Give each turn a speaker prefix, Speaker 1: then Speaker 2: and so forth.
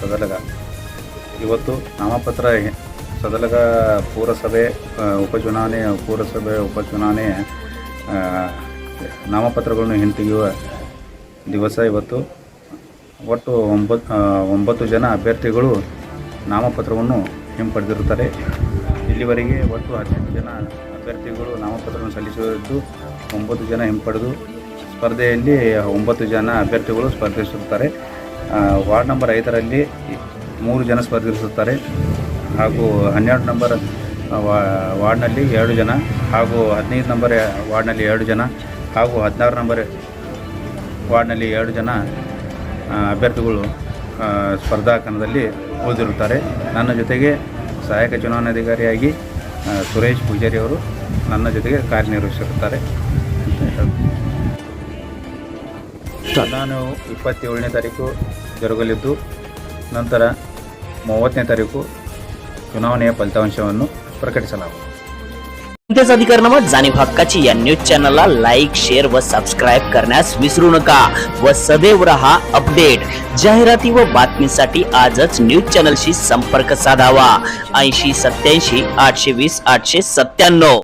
Speaker 1: ಸದಲಗ. ಇವತ್ತು ನಾಮಪತ್ರ ಸದಲಗ ಪುರಸಭೆ ಉಪಚುನಾವಣೆ ಪುರಸಭೆ, ಉಪಚುನಾವಣೆ ನಾಮಪತ್ರಗಳನ್ನು ಹಿಂತೆಗೆಯುವ ದಿವಸ ಇವತ್ತು. ಒಟ್ಟು ಒಂಬತ್ತು ಒಂಬತ್ತು ಜನ ಅಭ್ಯರ್ಥಿಗಳು ನಾಮಪತ್ರವನ್ನು ಹಿಂಪಡೆದಿರುತ್ತಾರೆ. ಇಲ್ಲಿವರೆಗೆ ಒಟ್ಟು ಹದಿನೆಂಟು ಜನ ಅಭ್ಯರ್ಥಿಗಳು ನಾಮಪತ್ರವನ್ನು ಸಲ್ಲಿಸಿದ್ದು, ಒಂಬತ್ತು ಜನ ಹಿಂಪಡೆದು ಸ್ಪರ್ಧೆಯಲ್ಲಿ ಒಂಬತ್ತು ಜನ ಅಭ್ಯರ್ಥಿಗಳು ಸ್ಪರ್ಧಿಸುತ್ತಾರೆ. ವಾರ್ಡ್ ನಂಬರ್ ಐದರಲ್ಲಿ ಮೂರು ಜನ ಸ್ಪರ್ಧಿಸುತ್ತಾರೆ. ಹಾಗೂ ಹನ್ನೆರಡು ನಂಬರ್ ವಾರ್ಡ್ನಲ್ಲಿ ಎರಡು ಜನ ಹಾಗೂ ಹದಿನೈದು ನಂಬರ್ ವಾರ್ಡ್ನಲ್ಲಿ ಎರಡು ಜನ ಹಾಗೂ ಹದಿನಾರು ನಂಬರ್ ವಾರ್ಡ್ನಲ್ಲಿ ಎರಡು ಜನ ಅಭ್ಯರ್ಥಿಗಳು ಸ್ಪರ್ಧಾ ಕಣದಲ್ಲಿ ಉಳಿದಿರುತ್ತಾರೆ. ನನ್ನ ಜೊತೆಗೆ ಸಹಾಯಕ ಚುನಾವಣಾಧಿಕಾರಿಯಾಗಿ ಸುರೇಶ್ ಪೂಜಾರಿ ಅವರು ನನ್ನ ಜೊತೆಗೆ ಕಾರ್ಯನಿರ್ವಹಿಸಿರುತ್ತಾರೆ. ನಾನು ಇಪ್ಪತ್ತೇಳನೇ ತಾರೀಕು ಜರುಗಲಿದ್ದು ನಂತರ ಮೂವತ್ತನೇ ತಾರೀಕು ಚುನಾವಣೆಯ ಫಲಿತಾಂಶವನ್ನು ಪ್ರಕಟಿಸಲಾಗುವುದು.
Speaker 2: जनतेच अधिकार नामा जाणीव हक्काची या न्यूज चॅनलला लाईक शेअर व सबस्क्राईब करण्यास विसरू नका व सदैव रहा अपडेट जाहिराती व बातमीसाठी आजच न्यूज चॅनलशी संपर्क साधावा ऐंशी सत्याऐंशी आठशे वीस आठशे सत्त्याण्णव